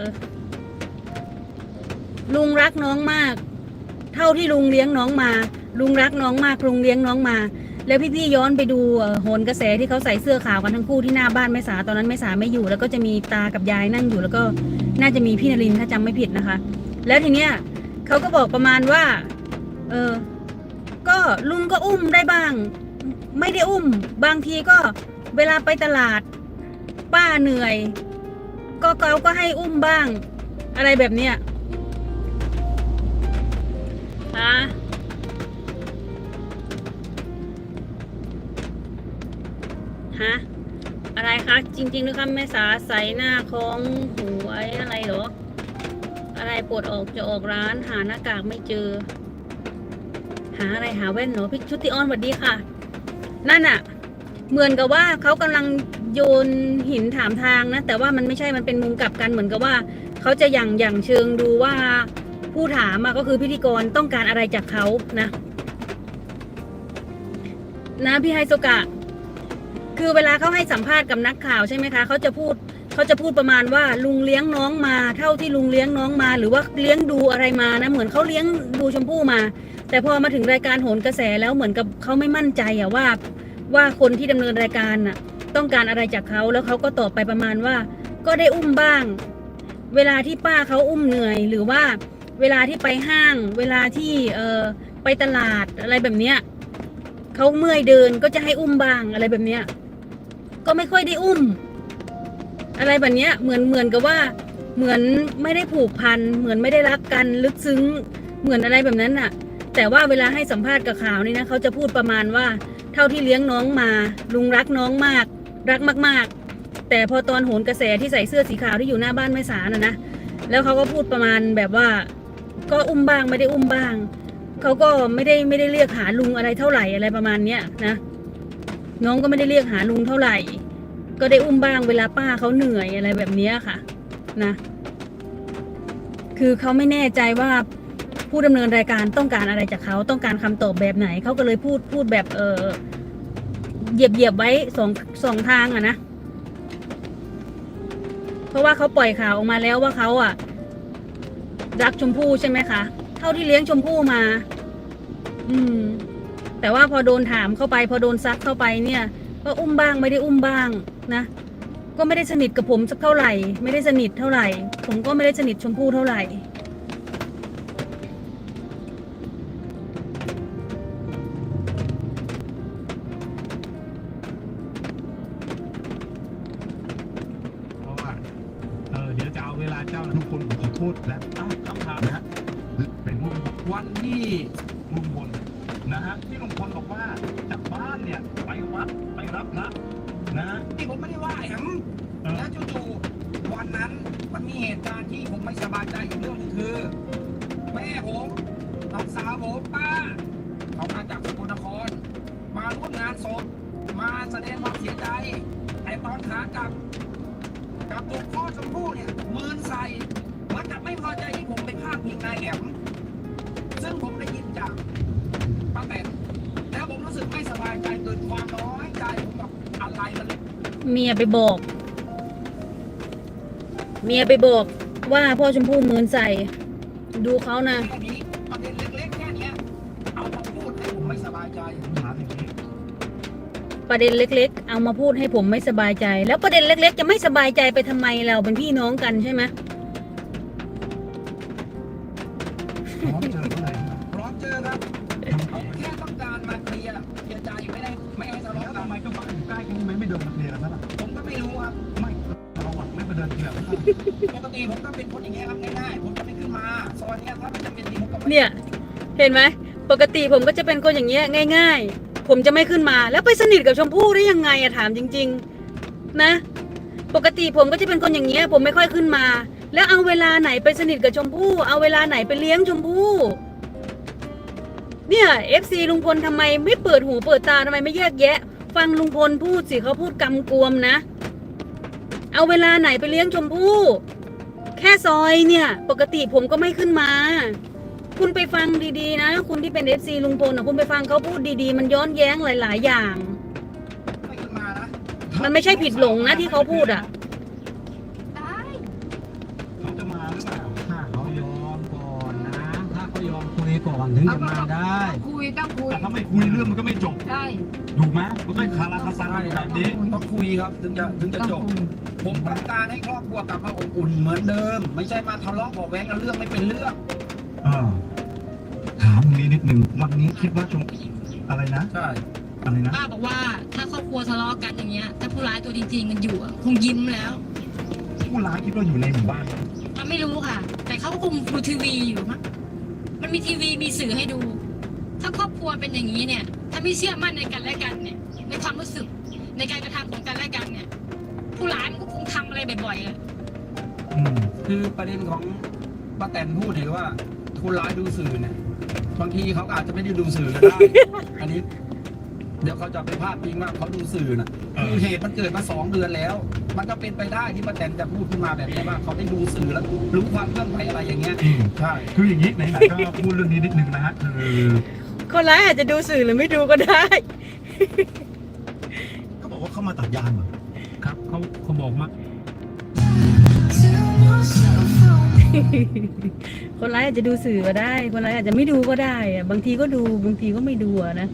อลุงรักน้องมาก เท่าที่ลุงเลี้ยงน้องมา ลุงรักน้องมากลุงเลี้ยงน้องมา แล้วพี่ๆย้อนไปดูโหนกระแสที่เขาใส่เสื้อขาวกันทั้งคู่ที่หน้าบ้านแม่สาตอนนั้นแม่สาไม่อยู่ แล้วก็จะมีตากับยายนั่งอยู่แล้วก็น่าจะมีพี่นรินถ้าจำไม่ผิดนะคะ แล้วทีเนี้ยเขาก็บอกประมาณว่า เออ ก็ลุงก็อุ้มได้บ้าง ไม่ได้อุ้ม บางทีก็เวลาไปตลาด ป้าเหนื่อย ก็เขาก็ให้อุ้มบ้าง อะไรแบบเนี้ยฮะฮะอะไรคะ จริงๆนะคะแม่สาใส่หน้าของหวยอะไรหรอ อะไรปวดออกจะออกร้านหาหน้ากากไม่เจอ หาอะไรหาแว่นหรอพี่ชุติออนสวัสดีค่ะ นั่นอะเหมือนกับว่าเขากำลัง โยนหินถามทางนะ แต่ว่ามันไม่ใช่มันเป็นมุมกลับกันเหมือนกับว่า เขาจะอย่างอย่างเชิงดูว่าผู้ถามอะก็คือพิธีกรต้องการอะไรจากเขานะ นะพี่ไฮโซกะ คือเวลาเขาให้สัมภาษณ์กับนักข่าวใช่ไหมคะเขาจะพูดเขาจะพูดประมาณว่าลุงเลี้ยงน้องมา เท่าที่ลุงเลี้ยงน้องมา หรือว่าเลี้ยงดูอะไรมานะเหมือนเขาเลี้ยงดูชมพู่มา แต่พอมาถึงรายการโหนกระแสแล้วเหมือนกับเขาไม่มั่นใจอะว่า ว่าคนที่ดำเนินรายการน่ะ ต้องการอะไรจากเขาแล้วเขาก็ตอบไปประมาณว่า ก็ได้อุ้มบ้าง เวลาที่ป้าเขาอุ้มเหนื่อย หรือว่าเวลาที่ไปห้าง เวลาที่เออไปตลาดอะไรแบบเนี้ยเขาเมื่อยเดินก็จะให้อุ้มบ้างอะไรแบบเนี้ยก็ไม่ค่อยได้อุ้ม อะไรแบบเนี้ยเหมือนเหมือนกับว่าเหมือนไม่ได้ผูกพัน เหมือนไม่ได้รักกันลึกซึ้งเหมือนอะไรแบบนั้นน่ะ แต่ว่าเวลาให้สัมภาษณ์กับข่าวนี่นะเขาจะพูดประมาณว่า เท่าที่เลี้ยงน้องมา ลุงรักน้องมาก รักมากๆ แต่พอตอนโหนกระแสที่ใส่เสื้อสีขาวที่อยู่หน้าบ้านแม่สาน่ะนะแล้วเขาก็พูดประมาณแบบว่า ก็อุ้มบ้างไม่ได้อุ้มบ้างเขาก็ไม่ได้ไม่ได้เรียกหาลุงอะไรเท่าไหร่อะไรประมาณเนี้ยนะน้องก็ไม่ได้เรียกหาลุงเท่าไหร่ ก็ได้อุ้มบ้างเวลาป้าเขาเหนื่อยอะไรแบบเนี้ยค่ะนะคือเขาไม่แน่ใจว่าผู้ดำเนินรายการต้องการอะไรจากเขาต้องการคำตอบแบบไหนเขาก็เลยพูดพูดแบบเออ เหยียบเหยียบไว้สองสองทางอะนะ เพราะว่าเขาปล่อยข่าวออกมาแล้วว่าเขาอะรักชมพู่ใช่ไหมคะ เท่าที่เลี้ยงชมพู่มา อืม แต่ว่าพอโดนถามเข้าไป พอโดนซักเข้าไปเนี่ย ก็อุ้มบ้างไม่ได้อุ้มบ้างนะ ก็ไม่ได้สนิทกับผมสักเท่าไหร่ ไม่ได้สนิทเท่าไหร่ ผมก็ไม่ได้สนิทชมพู่เท่าไหร่ ดี๋ยวจะเอาเวลาเจ้าทุกคนขอพูดแล้วตั้งคำถามนะฮะเป็นมุมวันที่ลุงพลนะฮะที่ลุงพลบอกว่าจากบ้านเนี่ยไปวัดไปรับพระนะฮะที่ผมไม่ได้ว่าแอมเออ แล้วจู่ๆวันนั้นมันมีเหตุการณ์ที่ผมไม่สบายใจอีกเรื่องหนึงคือแม่ผมน้องสาวผมป้าเขามาจากสกลนคร มาร่วมงานศพมาแสดงความเสียใจแต่ตอนขากลับ กลับตัวพ่อชมพู่เนี่ยมืนใส่เหมันจะไม่พอใจที่ผมไปพาดพิงนายแอมซึ่งผมได้ยินจากป้าแตนแล้วผมรู้สึกไม่สบายใจเกิดความน้อยใจผมแบบอะไรมันเมียไปบอก เมียไปบอกว่าพ่อชมพู่มืนใส่ ดูเขานะ แค่นี้ประเด็นเล็กๆแค่เนี้ยเอามาพูดให้ผมไม่สบายใจผมถามอย่างนี้ ประเด็นเล็ก ๆ เอามาพูดให้ผมไม่สบายใจ แล้วประเด็นเล็ก ๆ จะไม่สบายใจไปทำไมเราเป็นพี่น้องกันใช่ไหมพร้อมเจอเมื่อไหร่ครับพร้อมเจอครับเขาแค่ต้องการมาเคลียร์เคลียร์ใจไม่ได้ไม่ให้ทะแล้เลาะวกัทำนไมเจ้าบ้านอยู่ใกล้กันทำไมไม่เดินมาเคลียร์กันนั่นล่ะผมก็ไม่รู้ครับไม่เราอะไม่ไปเดินเคลียร์กันปกติผมก็เป็นคนอย่างเงี้ยครับง่ายๆผมจะไม่ขึ้นมาซอยเนี้ยถ้ามันจะเป็นจริงผมก็ไม่เนี่ย เห็นไหมปกติผมก็จะเป็นคนอย่างเงี้ยง่าย ๆ ผมจะไม่ขึ้นมาแล้วไปสนิทกับชมพู่ได้ยังไงอะถามจริง ๆ นะ ปกติผมก็จะเป็นคนอย่างเงี้ย ผมไม่ค่อยขึ้นมา แล้วเอาเวลาไหนไปสนิทกับชมพู่เอาเวลาไหนไปเลี้ยงชมพู่เนี่ยเอฟซีลุงพลทำไมไม่เปิดหูเปิดตาทำไมไม่แยกแยะ ฟังลุงพลพูดสิเขาพูดกำกวมนะ เอาเวลาไหนไปเลี้ยงชมพู่ แค่ซอยเนี่ย ปกติผมก็ไม่ขึ้นมา คุณไปฟังดีๆ นะ คุณที่เป็นเอฟซีลุงพลนะคุณไปฟังเขาพูดดีๆ มันย้อนแย้งหลาย ๆ อย่าง ไม่ขึ้นมานะมันไม่ใช่ผิดหลงนะที่เขาพูดอะได้เขาจะมาหรือเปล่าถ้าเขายอมก่อนนะ ถ้าเขายอมคุยก่อนถึงจะมาได้คุยต้องคุยแต่ถ้าไม่คุยเรื่องมันก็ไม่จบใช่ถูกไหมมันก็คาราคาซังอยู่แบบนี้ ต้องคุยครับถึงจะถึงจะจบ ผมต้องการให้ครอบครัวกลับมาอบอุ่นเหมือนเดิม ไม่ใช่มาทะเลาะเบาะแว้งกันเรื่องไม่เป็นเรื่อง เออ ถามตรงนี้นิดนึงวันนี้คิดว่าชมอะไรนะใช่อะไรนะป้าบอกว่าถ้าครอบครัวทะเลาะกันอย่างเงี้ย ถ้าผู้ร้ายตัวจริงๆมันอยู่อะคงยิ้มแล้วผู้ร้ายคิดว่าอยู่ในหมู่บ้านมันไม่รู้ค่ะ แต่เขาก็คงดูทีวีอยู่มั้งมันมีทีวีมีสื่อให้ดู ถ้าครอบครัวเป็นอย่างนี้เนี่ย ถ้าไม่เชื่อมั่นในกันและกันเนี่ยในความรู้สึกในการกระทำของกันและกันเนี่ย ผู้ร้ายมันก็คงทำอะไรบ่อยๆอะอืมคือประเด็นของป้าแตนพูดถือว่าคนร้ายดูสื่อเนี่ย บางทีเขาอาจจะไม่ได้ดูสื่อก็ได้ อันนี้ เดี๋ยวเขาจะไปพาดพิงว่าเขาดูสื่อนะเออคือเหตุมันเกิดมาสองเดือนแล้ว มันก็เป็นไปได้ที่ป้าแตนจะพูดขึ้นมาแบบนี้ว่าเขาได้ดูสื่อแล้วรู้ความเคลื่อนไหวอะไรอย่างเงี้ยอืมใช่ คืออย่างนี้ไหนๆก็พูดเรื่องนี้นิดนึงนะฮะคือคนร้ายอาจจะดูสื่อหรือไม่ดูก็ได้ เขาบอกว่าเขามาตัดยางเหรอครับเขาเขาบอกมา คนร้ายอาจจะดูสื่อก็ได้ คนร้ายอาจจะไม่ดูก็ได้อะบางทีก็ดูบางทีก็ไม่ดูอะนะ